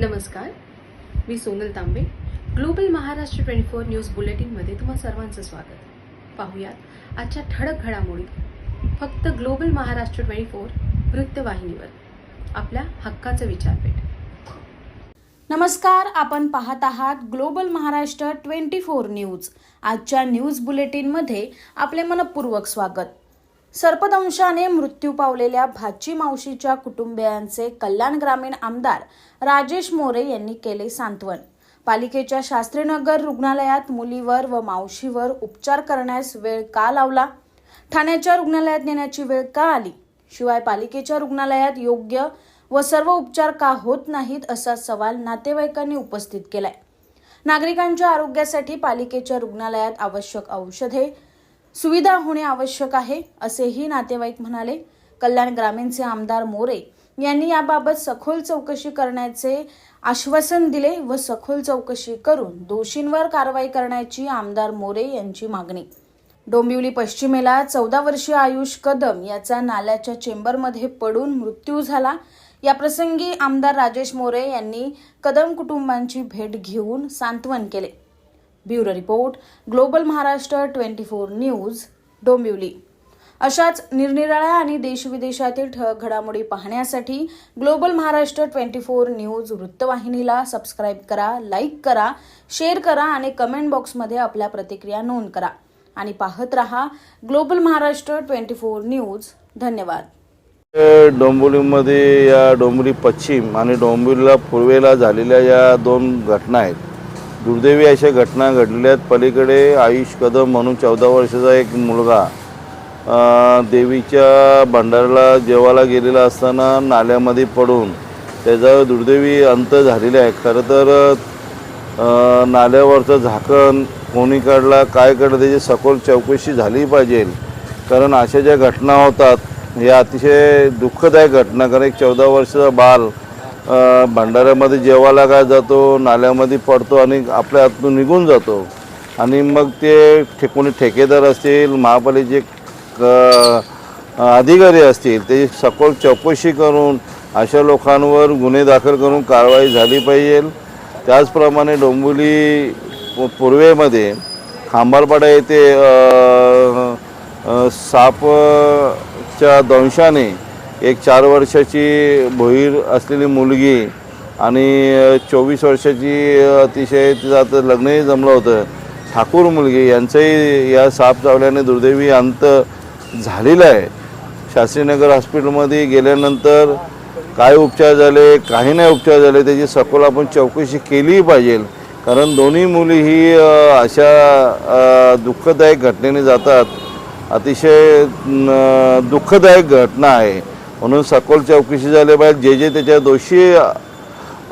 नमस्कार मी Sonal Tambe. Global Maharashtra twenty four news बुलेटिनमध्ये तुम्हा सर्वांचं स्वागत. पाहूयात आजच्या ठळक घडामोडी. फक्त ग्लोबल महाराष्ट्र ट्वेंटी फोर वृत्तवाहिनीवर. आपल्या हक्काचं विचारपेठ. नमस्कार आपण पाहत आहात global Maharashtra twenty four news. आजच्या न्यूज बुलेटिनमध्ये आपले मनपूर्वक स्वागत. सर्पदंशाने मृत्यू पावलेल्या भाची मावशीच्या कुटुंबियांचे कल्याण ग्रामीण आमदार राजेश मोरे यांनी केले सांत्वन. पालिकेच्या शास्त्रीनगर रुग्णालयात मुलीवर व मावशीवर उपचार करण्यास वेळ का लावला? ठाण्याच्या रुग्णालयात नेण्याची वेळ का आली? शिवाय पालिकेच्या रुग्णालयात योग्य व सर्व उपचार का होत नाहीत असा सवाल नातेवाईकांनी उपस्थित केलाय. नागरिकांच्या आरोग्यासाठी पालिकेच्या रुग्णालयात आवश्यक औषधे सुविधा होणे आवश्यक आहे असेही नातेवाईक म्हणाले. कल्याण ग्रामीणचे आमदार मोरे यांनी याबाबत सखोल चौकशी करण्याचे आश्वासन दिले व सखोल चौकशी करून दोषींवर कारवाई करण्याची आमदार मोरे यांची मागणी. डोंबिवली पश्चिमेला चौदा वर्षीय आयुष कदम याचा नाल्याच्या चेंबरमध्ये पडून मृत्यू झाला. या प्रसंगी आमदार राजेश मोरे यांनी कदम कुटुंबांची भेट घेऊन सांत्वन केले. Bureau report global Maharashtra twenty four news Dombivli. अशाच निरनिराळ्या आणि देशविदेशातील ठळक घडामोडी पाहण्यासाठी global Maharashtra twenty four news वृत्तवाहिनीला सबस्क्राईब करा लाईक करा शेअर करा आणि कमेंट बॉक्समध्ये आपल्या प्रतिक्रिया नोंद करा. आणि पाहत रहा global Maharashtra twenty four news. धन्यवाद. डोंबिवलीमध्ये या डोंबिवली पश्चिम आणि डोंबिवलीला पूर्वेला झालेल्या या दोन घटना आहेत. दुर्दैवी अशा घटना घडलेल्या आहेत पलीकडे आयुष कदम म्हणून चौदा वर्षाचा एक मुलगा देवीच्या भंडाराला जेवायला गेलेला असताना नाल्यामध्ये पडून त्याचा दुर्दैवी अंत झालेला आहे. खरं तर नाल्यावरचं झाकण कोणी काढला काय काढलं त्याची सखोल चौकशी झाली पाहिजे. कारण अशा ज्या घटना होतात या अतिशय दुःखदायक घटना. कारण एक चौदा वर्षाचा बाल भंडाऱ्यामध्ये जेवायला काय जातो नाल्यामध्ये पडतो आणि आपल्या हातून निघून जातो. आणि मग ते कोणी ठेकेदार असतील महापालिकेचे क- अधिकारी असतील ते सखोल चौकशी करून अशा लोकांवर गुन्हे दाखल करून कारवाई झाली पाहिजे. त्याचप्रमाणे डोंबिवली पूर्वेमध्ये खांबारपाडा येथे सापच्या दंशाने एक चार वर्षाची भोईर असलेली मुलगी आणि चोवीस वर्षाची अतिशय तिचं आता लग्नही जमलं होतं. ठाकूर मुलगी यांचंही या साप चावल्याने दुर्दैवी अंत झालेला आहे. शास्त्रीनगर हॉस्पिटलमध्ये गेल्यानंतर काय उपचार झाले काही नाही उपचार झाले त्याची सखोल आपण चौकशी केलीही पाहिजे. कारण दोन्ही मुली ही अशा दुःखदायक घटनेने जातात. अतिशय दुःखदायक घटना आहे. म्हणून सखोल चौकशी झाली पाहिजे. जे जे त्याच्या दोषी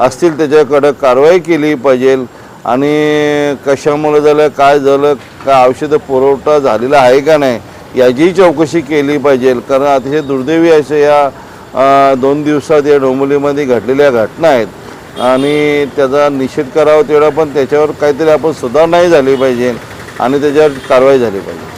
असतील त्याच्याकडं कारवाई केली पाहिजे. आणि कशामुळे झालं काय झालं काय औषधं पुरवठा झालेला आहे का नाही याचीही चौकशी केली पाहिजे. कारण अतिशय दुर्दैवी अशा या दोन दिवसात या डोंबिवलीमध्ये घडलेल्या घटना आहेत. आणि त्याचा निषेध करावा तेवढा पण त्याच्यावर काहीतरी आपण सुधारणाही झाली पाहिजे. आणि त्याच्यावर कारवाई झाली पाहिजे.